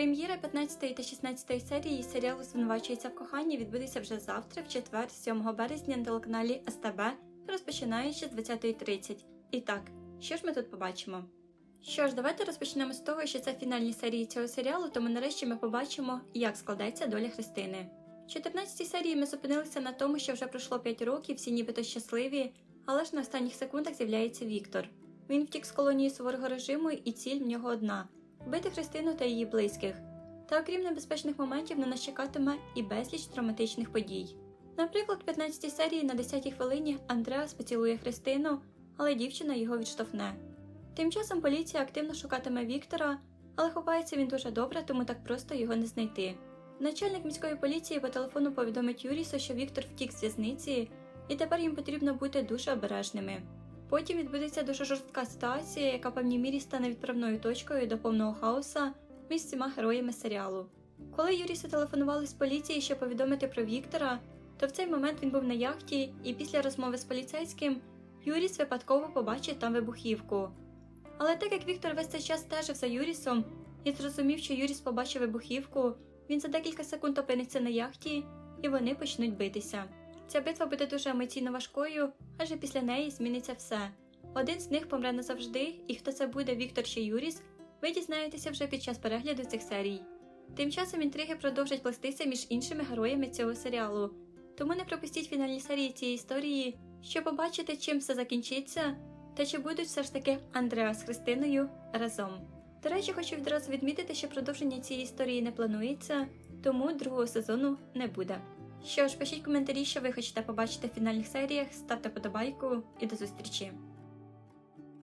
Прем'єра 15 та 16 серії серіалу Звинувачується в коханні відбудеться вже завтра, в четвер, 7 березня на телеканалі СТБ, розпочинаючи з 20.30. І так, що ж ми тут побачимо? Що ж, давайте розпочнемо з того, що це фінальні серії цього серіалу, тому нарешті ми побачимо, як складеться доля Христини. В 14 серії ми зупинилися на тому, що вже пройшло 5 років, всі нібито щасливі, але ж на останніх секундах з'являється Віктор. Він втік з колонії суворого режиму, і ціль в нього одна вбити Христину та її близьких. Та окрім небезпечних моментів, на нас чекатиме і безліч травматичних подій. Наприклад, в 15 серії на 10-й хвилині Андреас поцілує Христину, але дівчина його відштовхне. Тим часом поліція активно шукатиме Віктора, але ховається він дуже добре, тому так просто його не знайти. Начальник міської поліції по телефону повідомить Юрісу, що Віктор втік з в'язниці, і тепер їм потрібно бути дуже обережними. Потім відбудеться дуже жорстка ситуація, яка в певній мірі стане відправною точкою до повного хаоса між всіма героями серіалу. Коли Юрісу телефонували з поліції, щоб повідомити про Віктора, то в цей момент він був на яхті, і після розмови з поліцейським Юріс випадково побачив там вибухівку. Але так як Віктор весь цей час стежив за Юрісом і зрозумів, що Юріс побачив вибухівку, він за декілька секунд опиниться на яхті, і вони почнуть битися. Ця битва буде дуже емоційно важкою, адже після неї зміниться все. Один з них помре назавжди, і хто це буде Віктор чи Юріс, ви дізнаєтеся вже під час перегляду цих серій. Тим часом інтриги продовжать плестися між іншими героями цього серіалу, тому не пропустіть фінальні серії цієї історії, щоб побачити, чим все закінчиться, та чи будуть все ж таки Андреа з Христиною разом. До речі, хочу відразу відмітити, що продовження цієї історії не планується, тому другого сезону не буде. Що ж, пишіть коментарі, що ви хочете побачити в фінальних серіях, ставте подобайку і до зустрічі!